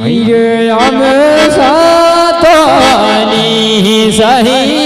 আমি সাতানি সাহি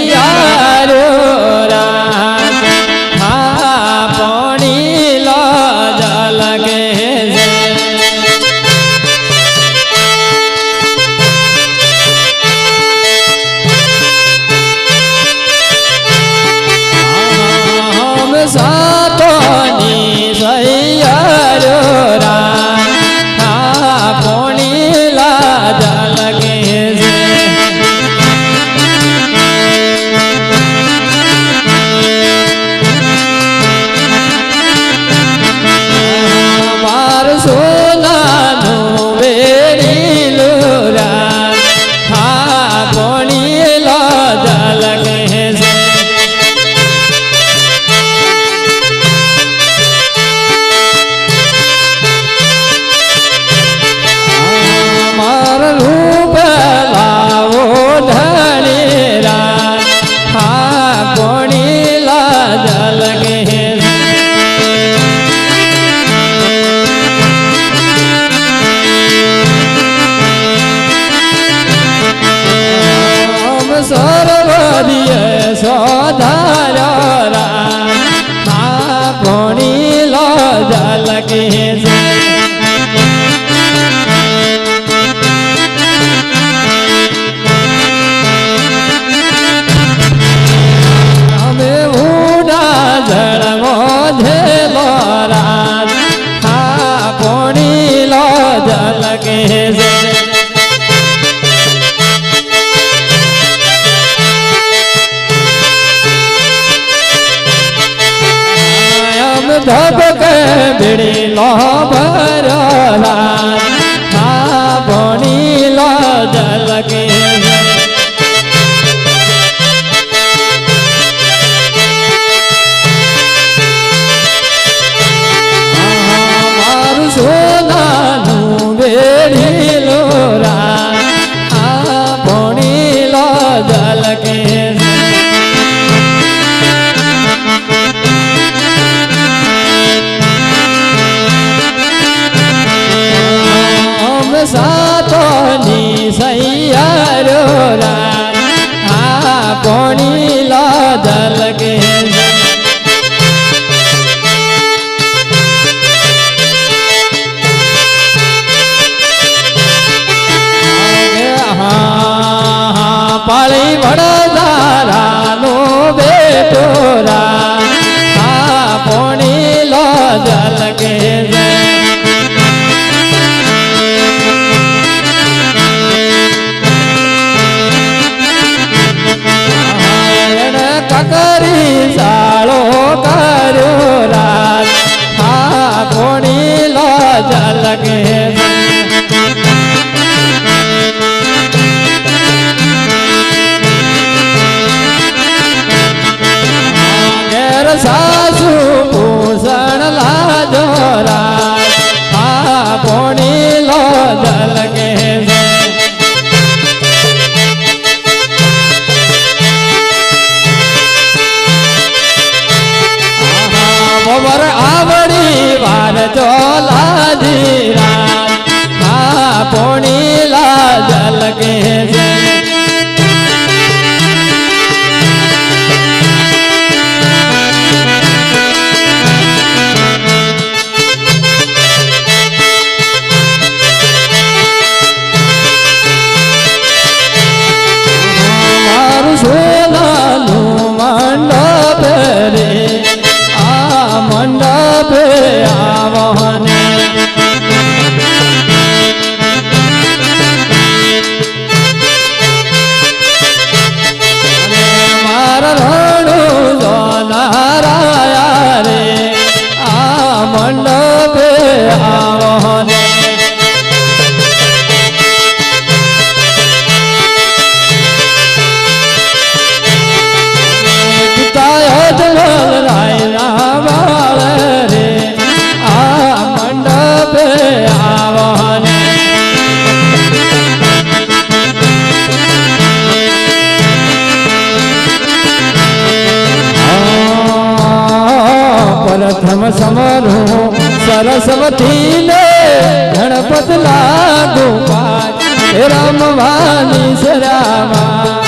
સાસુ પૂષણ લાજો રાજ. આ પોણી લો દલકે ખબર આવડી વાર પોણી લાજલ કે છે वहने ગણપતિ ને ગણપત લાગુ રામ વાલી સરામા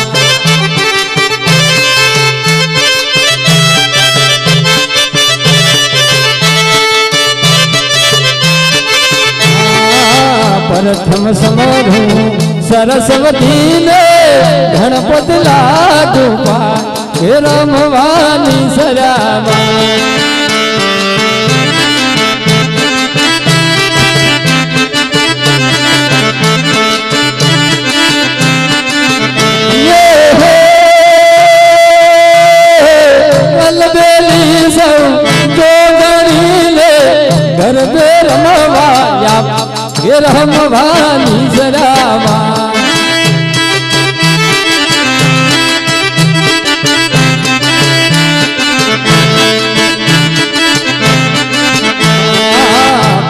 પ્રથમ સમરું સરસ્વતી ને ગણપત લાગુ રામ સરામા ગરબે રમવાયા ઘે રમવાની જરામાં.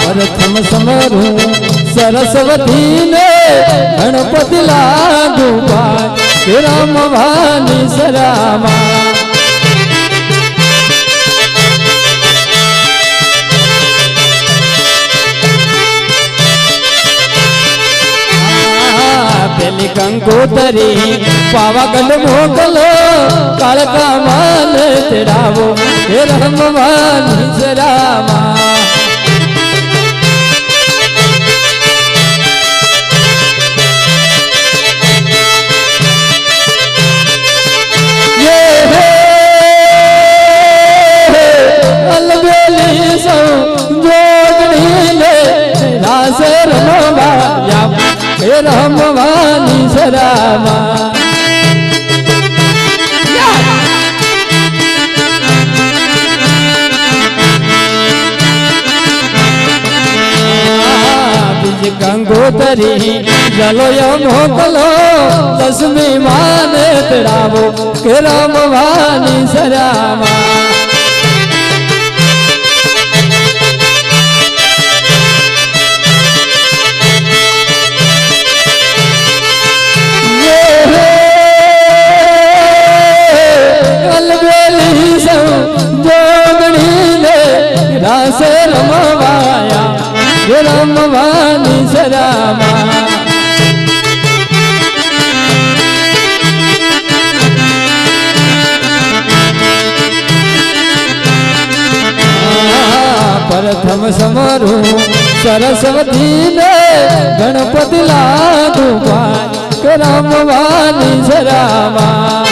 પ્રથમ સમરું સરસ્વતી ને ગણપતિ લાગુ રમવાની સરામાં પેલી કંકોતરી પાવાગઢ મોકલો કાળકા માન ચડાવો હે રમવાની સરામાં રમવાની સરામાં ગંગોતરી જલોય મોકલો દસમી માને તળાવો કે રમવાની સરામાં રાસ રમવાયા રમવાની સરામાં પ્રથમ સમારું સરસ્વતી ને ગણપતિ લાદુ રમવાની સરામાં